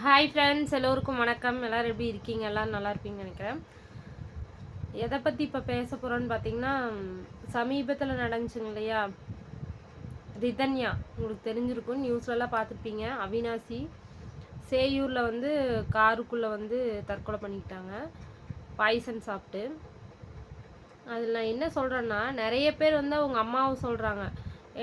Hi friends எல்லோருக்கும் வணக்கம். எல்லோரும் எப்படி இருக்கீங்க? எல்லோரும் நல்லா இருப்பீங்கன்னு நினைக்கிறேன். எதை பற்றி இப்போ பேச போகிறோன்னு பார்த்தீங்கன்னா சமீபத்தில் நடந்துச்சுங்க இல்லையா? ரிதன்யா உங்களுக்கு தெரிஞ்சிருக்கும். நியூஸ்லலாம் பார்த்துருப்பீங்க. அவினாசி சேயூரில் வந்து காருக்குள்ளே வந்து தற்கொலை பண்ணிக்கிட்டாங்க. பாய்சன் சாப்பிட்டு. அதில் நான் என்ன சொல்கிறேன்னா நிறைய பேர் வந்து அவங்க அம்மாவை சொல்கிறாங்க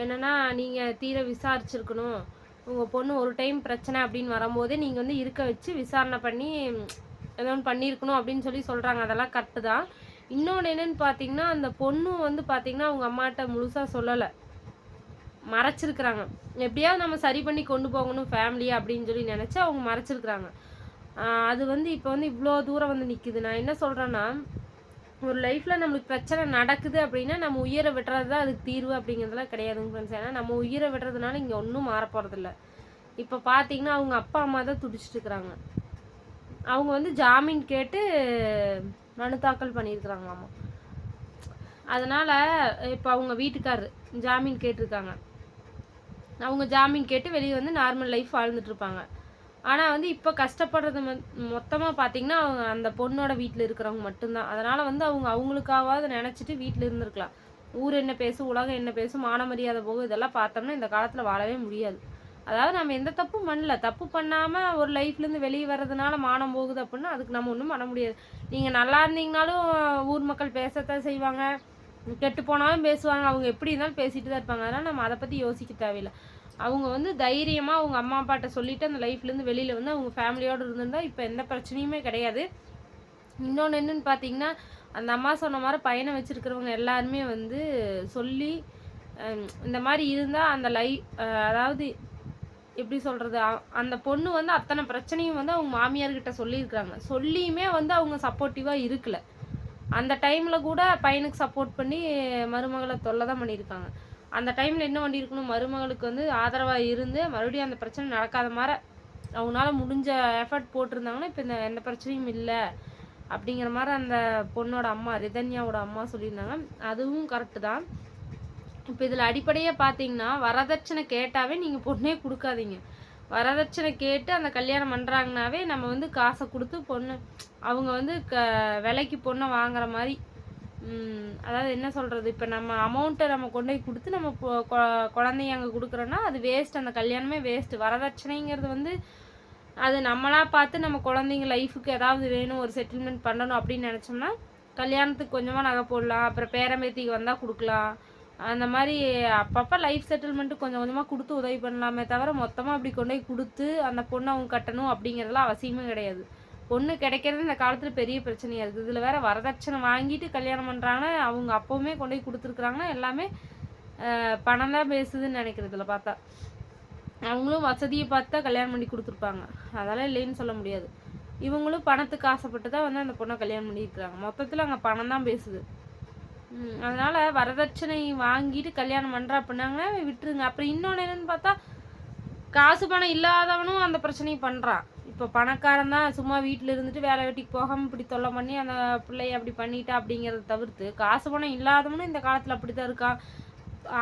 என்னென்னா நீங்கள் தீர விசாரிச்சிருக்கணும். உங்கள் பொண்ணு ஒரு டைம் பிரச்சனை அப்படின்னு வரும்போதே நீங்கள் வந்து இருக்க வச்சு விசாரணை பண்ணி ஏதோ ஒன்று பண்ணியிருக்கணும் அப்படின்னு சொல்லி சொல்கிறாங்க அதெல்லாம் கரெக்டு தான். இன்னொன்று என்னென்னு பார்த்தீங்கன்னா அந்த பொண்ணு வந்து பார்த்தீங்கன்னா அவங்க அம்மாட்ட முழுசாக சொல்லலை. மறைச்சிருக்கிறாங்க. எப்படியாவது நம்ம சரி பண்ணி கொண்டு போகணும் ஃபேமிலி அப்படின்னு சொல்லி நினச்சி அவங்க மறைச்சிருக்கிறாங்க. அது வந்து இப்போ வந்து இவ்வளோ தூரம் வந்து நிற்குது நான் என்ன சொல்கிறேன்னா ஒரு லைஃப்பில் நம்மளுக்கு பிரச்சனை நடக்குது அப்படின்னா நம்ம உயிரை விடுறது தான் அதுக்கு தீர்வு அப்படிங்கிறதுலாம் கிடையாதுங்க ஃப்ரெண்ட்ஸ் ஏன்னா நம்ம உயிரை விடுறதுனால இங்கே ஒன்றும் மாற போகிறதில்ல இப்போ பார்த்தீங்கன்னா அவங்க அப்பா அம்மா தான் துடிச்சிட்டு இருக்கிறாங்க. அவங்க வந்து ஜாமீன் கேட்டு மனு தாக்கல் பண்ணியிருக்கிறாங்களாமா. அதனால் இப்போ அவங்க வீட்டுக்காரர் ஜாமீன் கேட்டிருக்காங்க. அவங்க ஜாமீன் கேட்டு வெளியே வந்து நார்மல் லைஃப் வாழ்ந்துட்டுருப்பாங்க ஆனால் வந்து இப்போ கஷ்டப்படுறது மொத்தமாக பார்த்தீங்கன்னா அவங்க அந்த பொண்ணோட வீட்டில் இருக்கிறவங்க மட்டும்தான். அதனால் வந்து அவங்க அவங்களுக்காவது நினச்சிட்டு வீட்டில் இருந்திருக்கலாம். ஊர் என்ன பேசும் உலகம் என்ன பேசும் மான மரியாதை போகும் இதெல்லாம் பார்த்தோம்னா இந்த காலத்தில் வாழவே முடியாது. அதாவது நம்ம எந்த தப்பும் பண்ணல. தப்பு பண்ணாமல் ஒரு லைஃப்லேருந்து வெளியே வர்றதுனால மானம் போகுது அப்படின்னா அதுக்கு நம்ம ஒன்றும் பண்ண முடியாது. நீங்கள் நல்லா இருந்தீங்கனாலும் ஊர் மக்கள் பேசத்தான் செய்வாங்க. கெட்டு போனாலும் பேசுவாங்க. அவங்க எப்படி இருந்தாலும் பேசிட்டு தான் இருப்பாங்க. அதனால் நம்ம அதை பற்றி யோசிக்க தேவையில்லை. அவங்க வந்து தைரியமாக அவங்க அம்மா அப்பாட்ட சொல்லிவிட்டு அந்த லைஃப்லேருந்து வெளியில் வந்து அவங்க ஃபேமிலியோடு இருந்திருந்தா இப்போ எந்த பிரச்சனையுமே கிடையாது. இன்னொன்று என்னென்னு பார்த்தீங்கன்னா அந்த அம்மா சொன்ன மாதிரி பையனை வச்சுருக்கிறவங்க எல்லாருமே வந்து சொல்லி இந்த மாதிரி இருந்தால் அந்த லை அதாவது எப்படி சொல்கிறது அந்த பொண்ணு வந்து அத்தனை பிரச்சனையும் வந்து அவங்க மாமியார்கிட்ட சொல்லியிருக்கிறாங்க. சொல்லியுமே வந்து அவங்க சப்போர்ட்டிவாக இருக்கல. அந்த டைமில் கூட பையனுக்கு சப்போர்ட் பண்ணி மருமகளை தொல்லை தான் பண்ணியிருக்காங்க. அந்த டைமில் என்ன வண்டி இருக்கணும் மருமகளுக்கு வந்து ஆதரவாக இருந்து மறுபடியும் அந்த பிரச்சனை நடக்காத மாதிரி அவங்களால முடிஞ்ச எஃபர்ட் போட்டிருந்தாங்கன்னா இப்போ இந்த எந்த பிரச்சனையும் இல்லை. அப்படிங்கிற மாதிரி அந்த பொண்ணோட அம்மா ரிதன்யாவோட அம்மா சொல்லியிருந்தாங்க. அதுவும் கரெக்டு தான். இப்போ இதில் அடிப்படையாக பார்த்தீங்கன்னா வரதட்சணை கேட்டாவே நீங்கள் பொண்ணே கொடுக்காதீங்க. வரதட்சணை கேட்டு அந்த கல்யாணம் பண்ணுறாங்கனாவே நம்ம வந்து காசை கொடுத்து பொண்ணு அவங்க வந்து க விலைக்கு பொண்ணை வாங்குற மாதிரி அதாவது என்ன சொல்கிறது இப்போ நம்ம அமௌண்ட்டை நம்ம கொண்டு போய் கொடுத்து நம்ம குழந்தைய அங்கே கொடுக்குறோன்னா அது வேஸ்ட் அந்த கல்யாணமே வேஸ்ட்டு வரதட்சணைங்கிறது வந்து அது நம்மளாக பார்த்து நம்ம குழந்தைங்க லைஃபுக்கு ஏதாவது வேணும் ஒரு செட்டில்மெண்ட் பண்ணணும் அப்படின்னு நினச்சோம்னா கல்யாணத்துக்கு கொஞ்சமாக நகை போடலாம் அப்புறம் பேரம்பேத்திக்கு வந்தால் கொடுக்கலாம். அந்த மாதிரி அப்பப்போ லைஃப் செட்டில்மெண்ட்டு கொஞ்சம் கொஞ்சமாக கொடுத்து உதவி பண்ணலாமே தவிர மொத்தமாக அப்படி கொண்டு போய் கொடுத்து அந்த பொண்ணை அவங்க கட்டணும் அப்படிங்கிறதுலாம் அவசியமே கிடையாது. பொண்ணு கிடைக்கிறது இந்த காலத்தில் பெரிய பிரச்சனையாக இருக்குது. இதில் வேறு வரதட்சணை வாங்கிட்டு கல்யாணம் பண்ணுறாங்கன்னா அவங்க அப்போவுமே கொண்டு போய் கொடுத்துருக்குறாங்கன்னா எல்லாமே பணம் தான் பேசுதுன்னு நினைக்கிறதுல பார்த்தா. அவங்களும் வசதியை பார்த்து தான் கல்யாணம் பண்ணி கொடுத்துருப்பாங்க. அதெல்லாம் இல்லைன்னு சொல்ல முடியாது. இவங்களும் பணத்துக்கு ஆசைப்பட்டு தான் வந்து அந்த பொண்ணை கல்யாணம் பண்ணியிருக்கிறாங்க. மொத்தத்தில் அங்கே பணம் தான் பேசுது. அதனால் வரதட்சணை வாங்கிட்டு கல்யாணம் பண்ணுறா அப்படின்னாங்கன்னா விட்டுருங்க. அப்புறம் இன்னொன்று என்னென்னு பார்த்தா காசு பணம் இல்லாதவனும் அந்த பிரச்சனையை பண்ணுறான் இப்போ பணக்காரன் தான் சும்மா வீட்டில் இருந்துட்டு வேலை வெட்டிக்கு போகாமல் இப்படி தொல்லை பண்ணி அந்த பிள்ளைய அப்படி பண்ணிட்டா அப்படிங்கிறத தவிர்த்து காசு பணம் இல்லாதவனும் இந்த காலத்தில் அப்படி தான் இருக்கான்.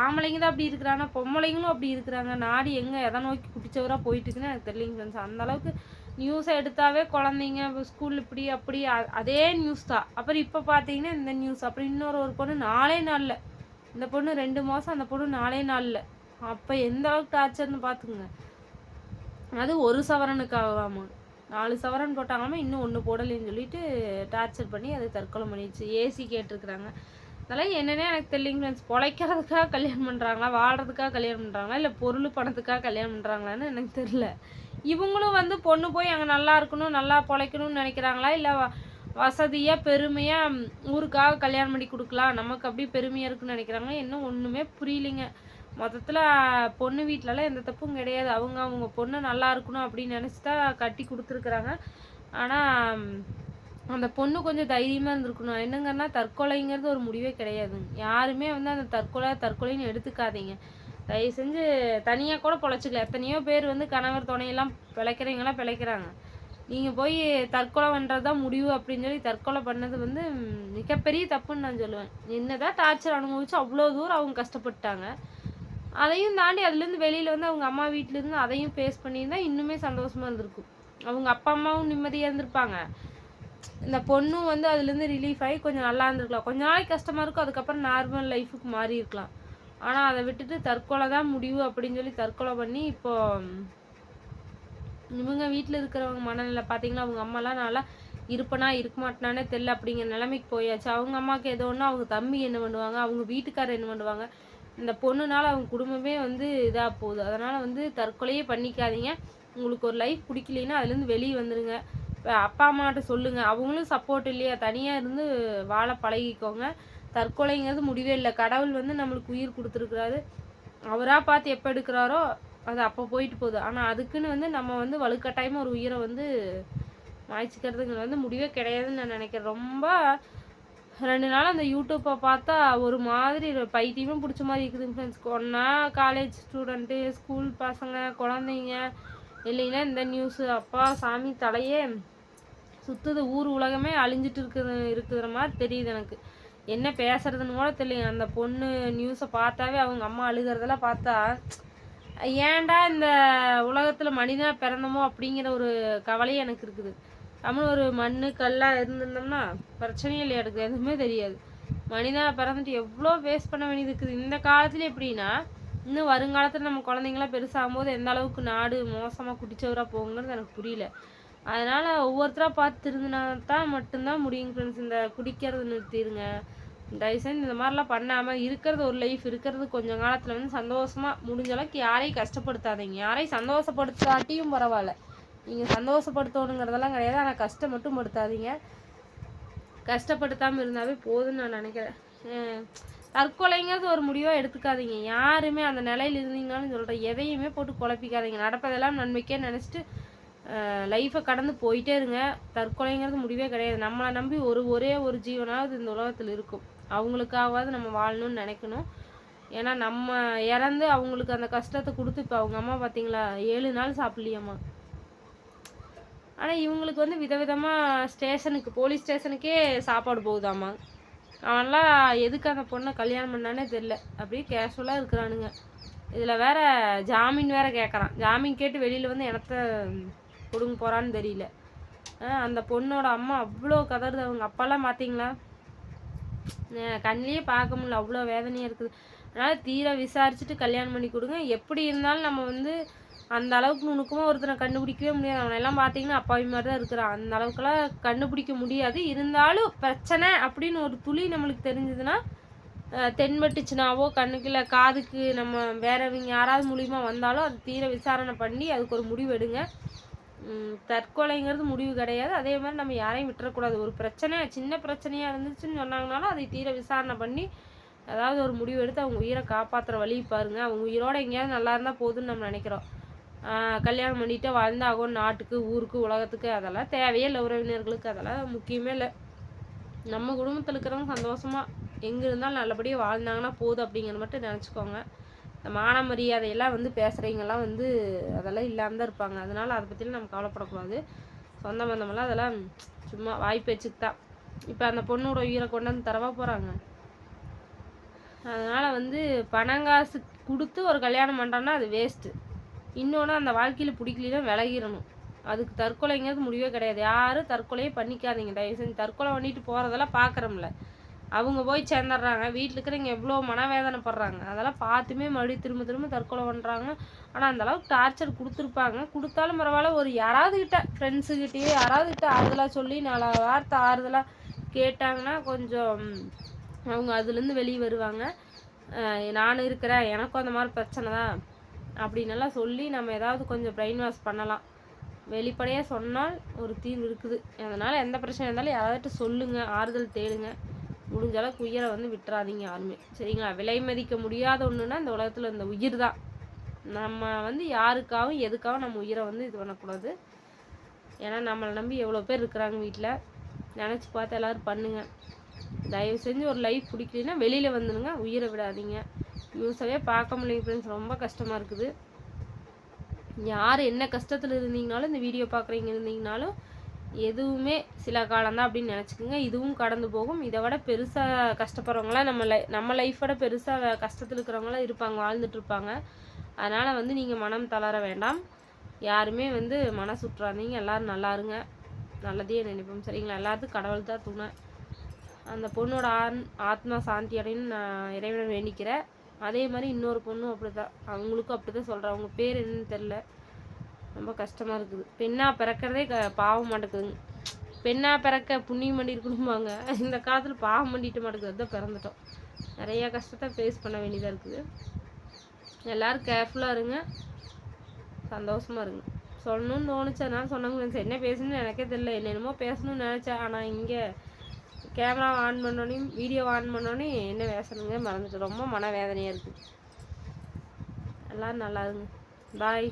ஆம்பளைங்க தான் அப்படி இருக்கிறாங்க பொம்பளைங்களும் அப்படி இருக்கிறாங்க. நாடு எங்கே எதை நோக்கி குடிச்சவராக போயிட்டுக்குன்னு எனக்கு தெரியலைங்க ஃப்ரெண்ட்ஸ் அந்தளவுக்கு நியூஸை எடுத்தாவே குழந்தைங்க ஸ்கூல் இப்படி அப்படி அதே நியூஸ் தான். அப்புறம் இப்போ பார்த்தீங்கன்னா இந்த நியூஸ் அப்புறம் இன்னொரு ஒரு பொண்ணு நாலே நாளில். இந்த பொண்ணு ரெண்டு மாதம் அந்த பொண்ணு நாலே நாளில். அப்போ எந்த அளவுக்கு டார்ச்சர்னு பார்த்துக்குங்க. அது ஒரு சவரனுக்காகவாமா. நாலு சவரன் போட்டாங்களாமா இன்னும் ஒன்று போடலைன்னு சொல்லிட்டு டார்ச்சர் பண்ணி அதை தற்கொலை பண்ணிடுச்சு. ஏசி கேட்டிருக்குறாங்க. அதெல்லாம் என்னென்ன எனக்கு தெரியலைங்க ஃப்ரெண்ட்ஸ் பொழைக்கிறதுக்காக கல்யாணம் பண்ணுறாங்களா வாழ்கிறதுக்காக கல்யாணம் பண்ணுறாங்களா இல்லை பொருள் பணத்துக்காக கல்யாணம் பண்ணுறாங்களான்னு எனக்கு தெரில இவங்களும் வந்து பொண்ணு போய் அங்கே நல்லா இருக்கணும் நல்லா பொழைக்கணும்னு நினைக்கிறாங்களா இல்லை வசதியாக பெருமையாக ஊருக்காக கல்யாணம் பண்ணி கொடுக்கலாம் நமக்கு அப்படியே பெருமையாக இருக்குன்னு நினைக்கிறாங்க இன்னும் ஒன்றுமே புரியலைங்க. மொத்தத்தில் பொண்ணு வீட்டிலலாம் எந்த தப்பும் கிடையாது. அவங்க அவங்க பொண்ணு நல்லா இருக்கணும் அப்படின்னு நினச்சி தான் கட்டி கொடுத்துருக்குறாங்க. ஆனால் அந்த பொண்ணு கொஞ்சம் தைரியமாக இருந்திருக்கணும். என்னங்கன்னா தற்கொலைங்கிறது ஒரு முடிவே கிடையாது. யாருமே வந்து அந்த தற்கொலை தற்கொலைன்னு எடுத்துக்காதீங்க. தயவு செஞ்சு தனியாக கூட பொழைச்சிக்கல. எத்தனையோ பேர் வந்து கணவர் துணையெல்லாம் பிழைக்கிறவங்களாம் பிழைக்கிறாங்க. நீங்கள் போய் தற்கொலை பண்ணுறது தான் முடிவு அப்படின்னு சொல்லி தற்கொலை பண்ணது வந்து மிகப்பெரிய தப்புன்னு நான் சொல்லுவேன். என்னதான் டார்ச்சர் அனுபவிச்சு அவ்வளோ தூரம் அவங்க கஷ்டப்பட்டாங்க அதையும் தாண்டி அதுலேருந்து வெளியில் வந்து அவங்க அம்மா வீட்டிலேருந்து அதையும் ஃபேஸ் பண்ணியிருந்தா இன்னுமே சந்தோஷமாக இருந்திருக்கும். அவங்க அப்பா அம்மாவும் நிம்மதியாக இருந்திருப்பாங்க. இந்த பொண்ணும் வந்து அதுலேருந்து ரிலீஃப் ஆகி கொஞ்சம் நல்லா இருந்திருக்கலாம். கொஞ்ச நாளைக்கு கஷ்டமாக இருக்கும் அதுக்கப்புறம் நார்மல் லைஃபுக்கு மாறி இருக்கலாம். ஆனால் அதை விட்டுட்டு தற்கொலை தான் முடிவு அப்படின்னு சொல்லி தற்கொலை பண்ணி இப்போ இவங்க வீட்டில் இருக்கிறவங்க மனநிலை பார்த்தீங்கன்னா அவங்க அம்மாலாம் நல்லா இருப்பனா இருக்க மாட்டேனானே தெரில அப்படிங்கிற நிலைமைக்கு போயாச்சு. அவங்க அம்மாவுக்கு ஏதோ ஒன்று அவங்க தம்பி என்ன பண்ணுவாங்க அவங்க வீட்டுக்காரர் என்ன பண்ணுவாங்க இந்த பொண்ணுனால அவங்க குடும்பமே வந்து இதாக போகுது. அதனால் வந்து தற்கொலையே பண்ணிக்காதீங்க. உங்களுக்கு ஒரு லைஃப் பிடிக்கலைன்னா அதுலேருந்து வெளியே வந்துடுங்க இப்போ அப்பா அம்மாட்ட சொல்லுங்கள் அவங்களும் சப்போர்ட் இல்லையா? தனியாக இருந்து வாழ பழகிக்கோங்க. தற்கொலைங்கிறது முடிவே இல்லை. கடவுள் வந்து நம்மளுக்கு உயிர் கொடுத்துருக்குறாரு. அவராக பார்த்து எப்போ எடுக்கிறாரோ அது அப்போ போயிட்டு போகுது. ஆனால் அதுக்குன்னு வந்து நம்ம வந்து வலுக்கட்டாயமாக ஒரு உயிரை வந்து மாய்ச்சிக்கிறதுங்கிறது வந்து முடிவே கிடையாதுன்னு நான் நினைக்கிறேன். ரொம்ப ரெண்டு நாள் அந்த யூடியூப்பை பார்த்தா ஒரு மாதிரி பைத்தியமே பிடிச்ச மாதிரி இருக்குது ஃப்ரெண்ட்ஸ் ஒன்றா காலேஜ் ஸ்டூடெண்ட்டு ஸ்கூல் பசங்க குழந்தைங்க இல்லைன்னா இந்த நியூஸு அப்பா சாமி தலையே சுற்றுது ஊர் உலகமே அழிஞ்சிட்டு இருக்குது இருக்கிற மாதிரி தெரியுது எனக்கு. என்ன பேசுறதுன்னு கூட தெரியல அந்த பொண்ணு நியூஸை பார்த்தாவே அவங்க அம்மா அழுகிறதெல்லாம் பார்த்தா ஏன்டா இந்த உலகத்தில் மனிதனாக பிறந்தமோ அப்படிங்கிற ஒரு கவலையே எனக்கு இருக்குது. நம்மளும் ஒரு மண் கல்லாக இருந்திருந்தோம்னா பிரச்சனையே இல்லையா எனக்கு எதுவுமே தெரியாது. மனிதனாக பிறந்துட்டு எவ்வளோ ஃபேஸ் பண்ண வேண்டியது இருக்குது? இந்த காலத்துல எப்படின்னா இன்னும் வருங்காலத்தில் நம்ம குழந்தைங்களாம் பெருசாகும் போது எந்த அளவுக்கு நாடு மோசமாக குடிச்சவராக போகுங்கிறது எனக்கு புரியல. அதனால் ஒவ்வொருத்தராக பார்த்து திருந்தினா தான் மட்டும்தான் முடியும் ஃப்ரெண்ட்ஸ் இந்த குடிக்கிறது நிறுத்திடுங்க. தயவுசெய்து இந்த மாதிரிலாம் பண்ணாமல் இருக்கிறது ஒரு லைஃப் இருக்கிறது கொஞ்சம் காலத்தில் வந்து சந்தோஷமாக முடிஞ்ச அளவுக்கு யாரையும் கஷ்டப்படுத்தாதீங்க. யாரையும் சந்தோஷப்படுத்தாட்டியும் பரவாயில்ல. நீங்கள் சந்தோஷப்படுத்தணுங்கிறதெல்லாம் கிடையாது. ஆனால் கஷ்டம் மட்டும் படுத்தாதீங்க. கஷ்டப்படுத்தாமல் இருந்தாவே போதும்னு நான் நினைக்கிறேன். தற்கொலைங்கிறது ஒரு முடிவாக எடுத்துக்காதீங்க. யாருமே அந்த நிலையில் இருந்தீங்கன்னு சொல்கிறேன் எதையுமே போட்டு குழப்பிக்காதீங்க. நடப்பதெல்லாம் நன்மைக்கே நினச்சிட்டு லைஃப்பை கடந்து போயிட்டே இருங்க. தற்கொலைங்கிறது முடிவே கிடையாது. நம்மளை நம்பி ஒரு ஒரே ஒரு ஜீவனாவது இந்த உலகத்தில் இருக்கும். அவங்களுக்காவது நம்ம வாழணும்னு நினைக்கணும். ஏன்னா நம்ம இறந்து அவங்களுக்கு அந்த கஷ்டத்தை கொடுத்து இப்போ அவங்க அம்மா பார்த்தீங்களா ஏழு நாள் சாப்பிட்லையம்மா. ஆனால் இவங்களுக்கு வந்து விதவிதமாக ஸ்டேஷனுக்கு போலீஸ் ஸ்டேஷனுக்கே சாப்பாடு போகுதாம்மா அவன்லாம் எதுக்கு அந்த பொண்ணை கல்யாணம் பண்ணானே தெரில. அப்படியே கேஷுவலாக இருக்கிறானுங்க. இதில் வேற ஜாமீன் வேற கேட்குறான் ஜாமீன் கேட்டு வெளியில் வந்து எனத்த கொடுங்க போகிறான்னு தெரியல. அந்த பொண்ணோட அம்மா அவ்வளோ கதறுது. அவங்க அப்பாலாம் பார்த்தீங்களா கண்ணிலேயே பார்க்க முடியல. அவ்வளோ வேதனையாக இருக்குது. அதனால் தீர விசாரிச்சுட்டு கல்யாணம் பண்ணி கொடுங்க. எப்படி இருந்தாலும் நம்ம வந்து அந்த அளவுக்கு நுணுக்கமாக ஒருத்தனை கண்டுபிடிக்கவே முடியாது. அவனை எல்லாம் பார்த்தீங்கன்னா அப்பாவி மாதிரி தான் இருக்கிறான். அந்த அளவுக்குலாம் கண்டுபிடிக்க முடியாது. இருந்தாலும் பிரச்சனை அப்படின்னு ஒரு துளி நம்மளுக்கு தெரிஞ்சதுன்னா அஹ் தென்பட்டுச்சுனாவோ கண்ணுக்குள்ள காதுக்கு நம்ம வேறவங்க யாராவது மூலியமா வந்தாலும் அது தீர விசாரணை பண்ணி அதுக்கு ஒரு முடிவு எடுங்க. தற்கொலைங்கிறது முடிவு கிடையாது. அதே மாதிரி நம்ம யாரையும் விட்டுறக்கூடாது. ஒரு பிரச்சனை சின்ன பிரச்சனையாக இருந்துச்சுன்னு சொன்னாங்கனாலும் அதை தீர விசாரணை பண்ணி ஏதாவது ஒரு முடிவு எடுத்து அவங்க உயிரை காப்பாற்றுற வழி பாருங்கள் அவங்க உயிரோட எங்கேயாவது நல்லா இருந்தால் போதும்னு நம்ம நினைக்கிறோம். கல்யாணம் பண்ணிட்டு வாழ்ந்தாகும் நாட்டுக்கு ஊருக்கு உலகத்துக்கு அதெல்லாம் தேவையே இல்லை உறவினர்களுக்கு. அதெல்லாம் முக்கியமே இல்லை. நம்ம குடும்பத்தில் இருக்கிறவங்க சந்தோஷமாக எங்கே இருந்தாலும் நல்லபடியாக வாழ்ந்தாங்கன்னா போதும் அப்படிங்கிறத மட்டும் நினச்சிக்கோங்க. இந்த மான மரியாதையெல்லாம் வந்து பேசுகிறவங்கெல்லாம் வந்து அதெல்லாம் இல்லாமல் தான் இருப்பாங்க. அதனால் அதை பற்றிலாம் நம்ம கவலைப்படக்கூடாது. சொந்த பந்தமெல்லாம் அதெல்லாம் சும்மா வாய்ப்பு வச்சுக்கு தான் இப்போ அந்த பொண்ணோட உயிரை கொண்டாந்து தரவா போகிறாங்க அதனால் வந்து பணங்காசு கொடுத்து ஒரு கல்யாணம் பண்ணுறோன்னா அது வேஸ்ட்டு இன்னொன்று அந்த வாழ்க்கையில் பிடிக்கலனா விலகிடணும். அதுக்கு தற்கொலைங்கிறது முடிவே கிடையாது. யாரும் தற்கொலையே பண்ணிக்காதீங்க. தயவு செஞ்சு தற்கொலை பண்ணிட்டு போகிறதெல்லாம் பார்க்குறோம்ல அவங்க போய் சேர்ந்துடுறாங்க. வீட்டில் இருக்கிறவங்க எவ்வளோ மனவேதனைப்படுறாங்க. அதெல்லாம் பார்த்துமே மறுபடியும் திரும்ப திரும்ப தற்கொலை பண்ணுறாங்க ஆனால் அந்த அளவுக்கு டார்ச்சர் கொடுத்துருப்பாங்க. கொடுத்தாலும் பரவாயில்ல. ஒரு யாராவது கிட்ட ஃப்ரெண்ட்ஸுக்கிட்டேயே யாராவது கிட்ட ஆறுதலாக சொல்லி நாலு வார்த்தை ஆறுதலாக கேட்டாங்கன்னா கொஞ்சம் அவங்க அதுலேருந்து வெளியே வருவாங்க. நான் இருக்கிறேன். எனக்கும் அந்த மாதிரி பிரச்சனை தான். அப்படின்னெல்லாம் சொல்லி நம்ம ஏதாவது கொஞ்சம் பிரெயின் வாஷ் பண்ணலாம். வெளிப்படையாக சொன்னால் ஒரு தீர்வு இருக்குது. அதனால் எந்த பிரச்சனை இருந்தாலும் யாராவது சொல்லுங்கள் ஆறுதல் தேடுங்க. முடிஞ்ச அளவுக்கு உயிரை வந்து விட்டுறாதீங்க யாருமே. சரிங்களா? விலை மதிக்க முடியாத ஒன்றுனா இந்த உலகத்தில் இந்த உயிர் தான். நம்ம வந்து யாருக்காகவும் எதுக்காகவும் நம்ம உயிரை வந்து இது பண்ணக்கூடாது. ஏன்னா நம்மளை நம்பி எவ்வளோ பேர் இருக்கிறாங்க வீட்டில் நினச்சி பார்த்து எல்லோரும் பண்ணுங்கள் தயவு செஞ்சு ஒரு லைஃப் பிடிக்கலன்னா வெளியில் வந்துடுங்க உயிரை விடாதீங்க. நியூஸாகவே பார்க்க முடியல ஃப்ரெண்ட்ஸ் ரொம்ப கஷ்டமாக இருக்குது. யார் என்ன கஷ்டத்தில் இருந்தீங்கனாலும் இந்த வீடியோ பார்க்குறீங்க இருந்தீங்கனாலும் எதுவுமே சில காலம்தான் அப்படின்னு நினச்சிக்கோங்க. இதுவும் கடந்து போகும். இதை விட பெருசாக கஷ்டப்படுறவங்களாம் நம்ம லை நம்ம லைஃபோட பெருசாக கஷ்டத்தில் இருக்கிறவங்களாம் இருப்பாங்க வாழ்ந்துட்டு இருப்பாங்க. அதனால் வந்து நீங்கள் மனம் தளர வேண்டாம். யாருமே வந்து மன சுற்றாதீங்க. எல்லோரும் நல்லா இருங்க. நல்லதே நினைப்போம். சரிங்களா? எல்லாத்துக்கும் கடவுள் தான் துணை. அந்த பொண்ணோட ஆன் ஆத்மா சாந்தி அடைன்னு நான் இறைவனை வேண்டிக்கிறேன். அதே மாதிரி இன்னொரு பொண்ணும் அப்படி தான் அவங்களுக்கும் அப்படி தான் சொல்கிறா அவங்க பேர் என்னன்னு தெரில ரொம்ப கஷ்டமாக இருக்குது. பெண்ணாக பிறக்கிறதே க பாவம் மாட்டேங்குதுங்க. பெண்ணாக பிறக்க புண்ணியம் பண்ணி இருக்கணுமாங்க இந்த காலத்தில் பாவம் பண்ணிட்டு மாட்டேங்குது. தான் பிறந்துட்டோம். நிறையா கஷ்டத்தை ஃபேஸ் பண்ண வேண்டியதாக இருக்குது. எல்லோரும் கேர்ஃபுல்லாக இருங்க. சந்தோஷமாக இருங்க. சொல்லணும்னு தோணுச்சதுனால சொன்னாங்க. என்ன பேசணும்னு எனக்கே தெரியல. என்னென்னமோ பேசணும்னு நினச்சேன். ஆனால் இங்கே கேமரா ஆன் பண்ணோன்னே வீடியோ ஆன் பண்ணோன்னே என்ன பேசணுங்க மறந்துட்டு ரொம்ப மனவேதனையாக இருக்குது எல்லோரும் நல்லா இருங்க. பாய்